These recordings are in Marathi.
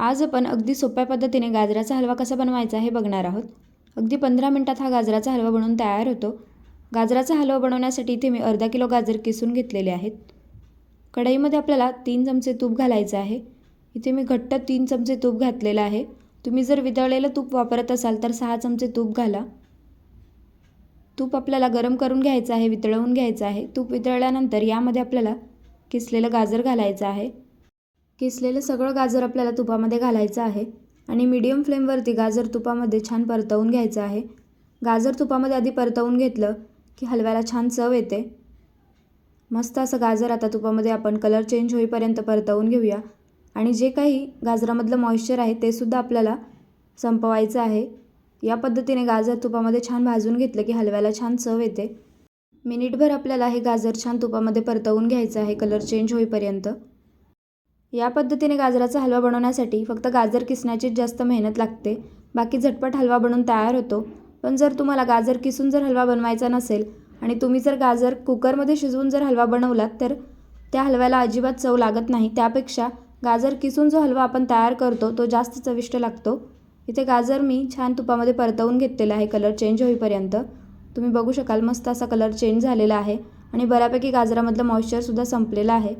आज आपण अगदी सोप्या पद्धतीने गाजराचा हलवा कसा बनवायचा हे बघणार आहोत. अगदी पंधरा मिनटात हा गाजराचा हलवा बनवून तयार होतो. गाजराचा हलवा बनवण्यासाठी इथे मी अर्धा किलो गाजर किसून घेतलेले आहेत. कढईमध्ये आपल्याला तीन चमचे तूप घालायचं आहे. इथे मी घट्ट तीन चमचे तूप घातलेलं आहे. तुम्ही जर वितळलेलं तूप वापरत असाल तर सहा चमचे तूप घाला. तूप आपल्याला गरम करून घ्यायचं आहे वितळवून घ्यायचं आहे. तूप वितळल्यानंतर यामध्ये आपल्याला किसलेलं गाजर घालायचं आहे. किसलेलं सगळं गाजर आपल्याला तुपामध्ये घालायचं आहे आणि मीडियम फ्लेमवरती गाजर तुपामध्ये छान परतवून घ्यायचं आहे. गाजर तुपामध्ये आधी परतवून घेतलं की हलव्याला छान चव येते. मस्त असं गाजर आता तुपामध्ये आपण कलर चेंज होईपर्यंत परतवून घेऊया. आणि जे काही गाजरामधलं मॉइश्चर आहे ते सुद्धा आपल्याला संपवायचं आहे. या पद्धतीने गाजर तुपामध्ये छान भाजून घेतलं की हलव्याला छान चव येते. मिनिटभर आपल्याला हे गाजर छान तुपामध्ये परतवून घ्यायचं आहे कलर चेंज होईपर्यंत. या पद्धतीने गाजराचा हलवा बनवण्यासाठी फक्त गाजर किसण्याचीच जास्त मेहनत लागते. बाकी झटपट हलवा बनवून तयार होतो. पण जर तुम्हाला गाजर किसून जर हलवा बनवायचा नसेल आणि तुम्ही जर गाजर कुकरमध्ये शिजवून जर हलवा बनवलात तर त्या हलव्याला अजिबात चव लागत नाही. त्यापेक्षा गाजर किसून जो हलवा आपण तयार करतो तो जास्त चविष्ट लागतो. इथे गाजर मी छान तुपामध्ये परतवून घेतलेला आहे. कलर चेंज होईपर्यंत. तुम्ही बघू शकाल मस्त असा कलर चेंज झालेला आहे आणि बऱ्यापैकी गाजरामधलं मॉइश्चरसुद्धा संपलेलं आहे.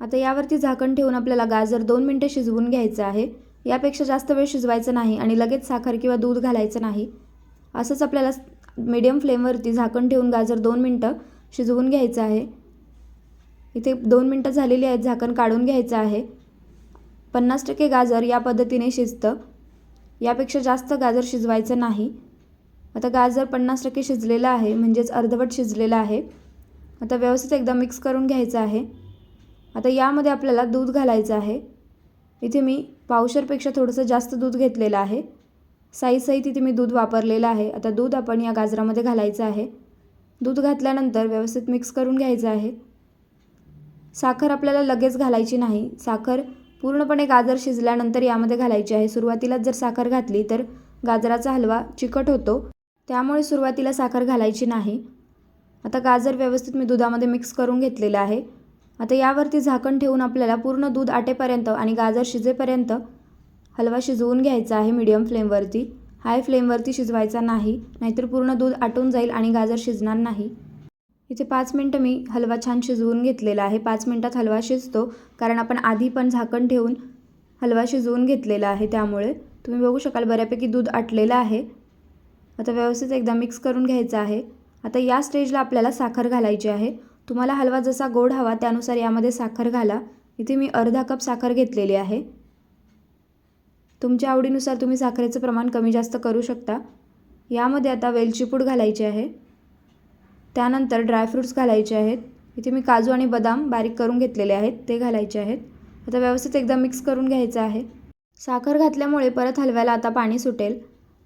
आता यावरती झाकण ठेवून आपल्याला गाजर दोन मिनटं शिजवून घ्यायचं आहे. यापेक्षा जास्त वेळ शिजवायचं नाही आणि लगेच साखर किंवा दूध घालायचं नाही. असंच आपल्याला मीडियम फ्लेमवरती झाकण ठेवून गाजर दोन मिनटं शिजवून घ्यायचं आहे. इथे दोन मिनटं झालेली आहेत झाकण काढून घ्यायचं आहे. पन्नास टक्के गाजर या पद्धतीने शिजतं. यापेक्षा जास्त गाजर शिजवायचं नाही. आता गाजर पन्नास टक्के शिजलेलं आहे म्हणजेच अर्धवट शिजलेलं आहे. आता व्यवस्थित एकदा मिक्स करून घ्यायचं आहे. आता यामध्ये आपल्याला दूध घालायचं आहे. इथे मी पावशरपेक्षा थोडंसं जास्त दूध घेतलेलं आहे. साईजसहित इथे मी दूध वापरलेलं आहे. आता दूध आपण या गाजरामध्ये घालायचं आहे. दूध घातल्यानंतर व्यवस्थित मिक्स करून घ्यायचं आहे. साखर आपल्याला लगेच घालायची नाही. साखर पूर्णपणे गाजर शिजल्यानंतर यामध्ये घालायची आहे. सुरुवातीलाच जर साखर घातली तर गाजराचा हलवा चिकट होतो. त्यामुळे सुरुवातीला साखर घालायची नाही. आता गाजर व्यवस्थित मी दुधामध्ये मिक्स करून घेतलेलं आहे. आता यावरती झाकण ठेवून आपल्याला पूर्ण दूध आटेपर्यंत आणि गाजर शिजेपर्यंत हलवा शिजवून घ्यायचा आहे मीडियम फ्लेमवरती हाय फ्लेमवरती शिजवायचा नाही नाहीतर पूर्ण दूध आटून जाईल आणि गाजर शिजणार नाही. इथे पाच मिनटं मी हलवा छान शिजवून घेतलेला आहे. पाच मिनटात हलवा शिजतो कारण आपण आधी पण झाकण ठेवून हलवा शिजवून घेतलेला आहे त्यामुळे. तुम्ही बघू शकाल बऱ्यापैकी दूध आटलेलं आहे. आता व्यवस्थित एकदा मिक्स करून घ्यायचं आहे. आता या स्टेजला आपल्याला साखर घालायची आहे. तुम्हाला हलवा जसा गोड हवा त्यानुसार यामध्ये साखर घाला. इथे मी अर्धा कप साखर घेतलेली आहे. तुमच्या आवडीनुसार तुम्ही साखरेचं प्रमाण कमी जास्त करू शकता. यामध्ये आता वेलची पूड घालायची आहे. त्यानंतर ड्रायफ्रूट्स घालायचे आहेत. इथे मी काजू आणि बदाम बारीक करून घेतलेले आहेत ते घालायचे आहेत. आता व्यवस्थित एकदा मिक्स करून घ्यायचं आहे. साखर घातल्यामुळे परत हलव्याला आता पाणी सुटेल.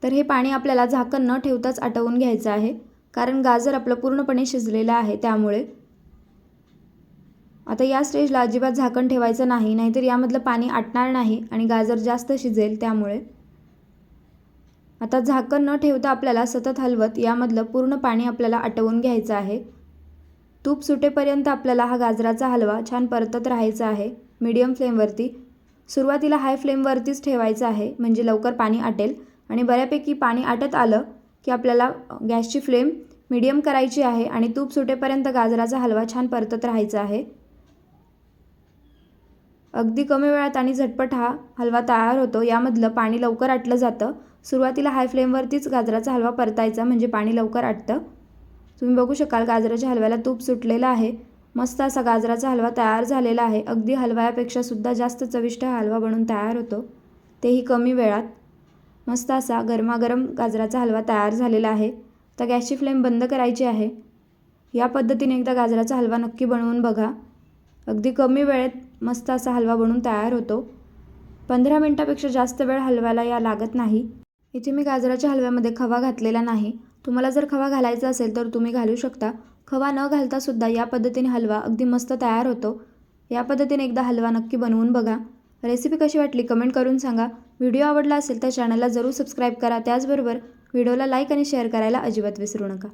तर हे पाणी आपल्याला झाकण न ठेवताच आटवून घ्यायचं आहे. कारण गाजर आपलं पूर्णपणे शिजलेलं आहे त्यामुळे. आता या स्टेजला अजिबात झाकण ठेवायचं नाही नाहीतर यामधलं पाणी आटणार नाही आणि गाजर जास्त शिजेल त्यामुळे. आता झाकण न ठेवता आपल्याला सतत हलवत यामधलं पूर्ण पाणी आपल्याला आटवून घ्यायचं आहे. तूप सुटेपर्यंत आपल्याला हा गाजराचा हलवा छान परतत राहायचा आहे मीडियम फ्लेमवरती. सुरुवातीला हाय फ्लेमवरतीच ठेवायचं आहे म्हणजे लवकर पाणी आटेल. आणि बऱ्यापैकी पाणी आटत आलं की आपल्याला गॅसची फ्लेम मीडियम करायची आहे आणि तूप सुटेपर्यंत गाजराचा हलवा छान परतत राहायचा आहे. अगदी कमी वेळात आणि झटपट हा हलवा तयार होतो. यामधलं पाणी लवकर आटलं जातं. सुरुवातीला हाय फ्लेमवरतीच गाजराचा हलवा परतायचा म्हणजे पाणी लवकर आटतं. तुम्ही बघू शकाल गाजराच्या हलव्याला तूप सुटलेलं आहे. मस्त असा गाजराचा हलवा तयार झालेला आहे. अगदी हलव्यापेक्षा सुद्धा जास्त चविष्ट हा हलवा बनून तयार होतो. तेही कमी वेळात. मस्त असा गरमागरम गाजराचा हलवा तयार झालेला आहे. आता गॅसची फ्लेम बंद करायची आहे. या पद्धतीने एकदा गाजराचा हलवा नक्की बनवून बघा. अगदी कमी वेळेत मस्त असा हलवा बनून तयार होतो. पंधरा मिनटापेक्षा जास्त वेळ हलव्याला या लागत नाही. इथे मी गाजराच्या हलव्यामध्ये खवा घातलेला नाही. तुम्हाला जर खवा घालायचा असेल तर तुम्ही घालू शकता. खवा न घालतासुद्धा या पद्धतीने हलवा अगदी मस्त तयार होतो. या पद्धतीने एकदा हलवा नक्की बनवून बघा. रेसिपी कशी वाटली कमेंट करून सांगा. व्हिडिओ आवडला असेल तर चॅनलला जरूर सबस्क्राईब करा. त्याचबरोबर व्हिडिओला लाईक आणि शेअर करायला अजिबात विसरू नका.